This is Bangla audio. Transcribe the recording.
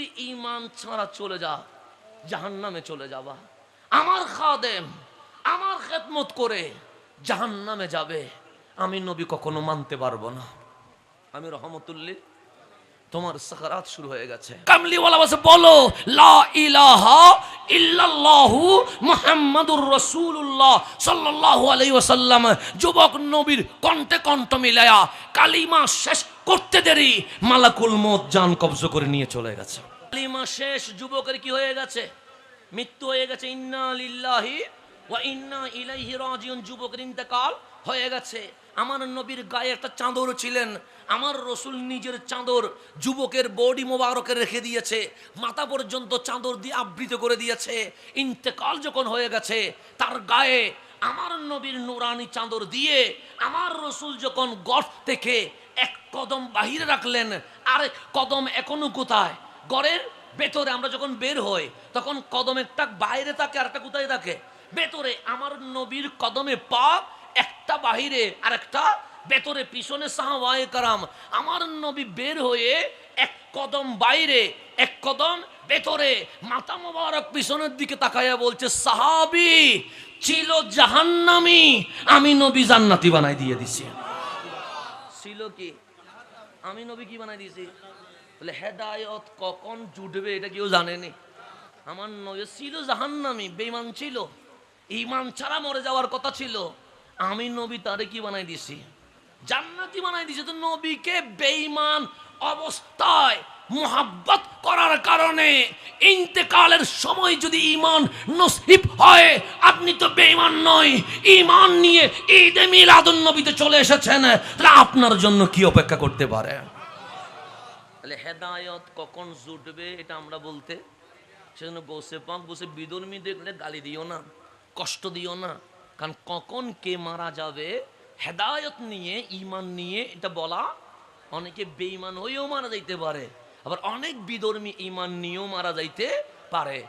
যদি ইমান ছাড়া চলে যা, জাহান্নামে চলে যাবা। আমার খাদেম, আমার খেদমত করে জাহান্নামে যাবে। আমি নবী কখনো মানতে পারব না। আমি রহমতুল্লিল, তোমার সাকারাত শুরু হয়ে গেছে। কামলিওয়ালা বসে বলো, লা ইলাহা ইল্লাল্লাহু মুহাম্মাদুর রাসূলুল্লাহ সাল্লাল্লাহু আলাইহি ওয়াসাল্লাম। যুবক নবীর কণ্ঠে কণ্ঠ মিলায়া কালিমা শেষ করতে দেরি। মালাকুল মউত জান কবজ করে নিয়ে চলে গেছে। কালিমা শেষ, যুবকের কি হয়ে গেছে? মৃত্যু হয়ে গেছে। ইন্না লিল্লাহি ওয়া ইন্না ইলাইহি রাজিউন। যুবকের ইন্তেকাল হয়ে গেছে। আমার নবীর গায়ে একটা চাদর ছিলেন। আমার রসুল নিজের চাদর যুবকের বডি মোবারকে রেখে দিয়েছে। মাথা পর্যন্ত চাদর দিয়ে আবৃত করে দিয়েছে। ইন্তেকাল যখন হয়ে গেছে, তার গায়ে আমার নবীর নুরানি চাদর দিয়ে আমার রসুল যখন গর্ত থেকে কদম বাহিরে রাখলেন আরেক কদম এখনও কোথায়? গড়ের ভেতরে আমরা যখন বের হই, তখন কদম একটা বাইরে থাকে আর একটা কোথায় থাকে? ভেতরে আমার নবীর কদমে পা, একটা বাহিরে আর একটা ভেতরে পিছনে সাহাবায়ে কারাম। আমার নবী বের হয়ে এক কদম বাইরে, এক কদম ভেতরে, মাথা মোবারক পিছনের দিকে তাকাইয়া বলছে, সাহাবি, ছিল জাহান্নামি, আমি নবী জান্নাতি বানাই দিয়ে দিছি। ছিল কি? আমি নবী কি বানাই দিয়েছি? বলে, হেদায়ত কখন জুটবে এটা কেউ জানেনি। আমার নবী ছিল জাহান্নামি বেইমান ছিল। ইমান ছাড়া মরে যাওয়ার কথা ছিল। আমি নবী তারে কি বানাই দিছি জান্নাতি বানাই দিছে তো নবীকে বেইমান অবস্থায় মোহাব্বত করার কারণে ইন্তেকালের সময় যদি ইমান নসিব হয়, আপনি তো বেঈমান নয়। ইমান নিয়ে ঈদে মিলাদুন নবীতে চলে এসেছেন, তাহলে আপনার জন্য কি অপেক্ষা করতে পারে? তাহলে হেদায়ত কখন জুটবে এটা আমরা বলতে? সেজন্য বসে পাক, বসে বিদর্মী দেখলে গালি দিও না, কষ্ট দিও না। কারণ কখন কে মারা যাবে, হেদায়ত নিয়ে ইমান নিয়ে এটা বলা অনেকে বেঈমান হয়েও মারা যাইতে পারে। আবার অনেক বিধর্মী ইমান নিয়েও মারা যাইতে পারে।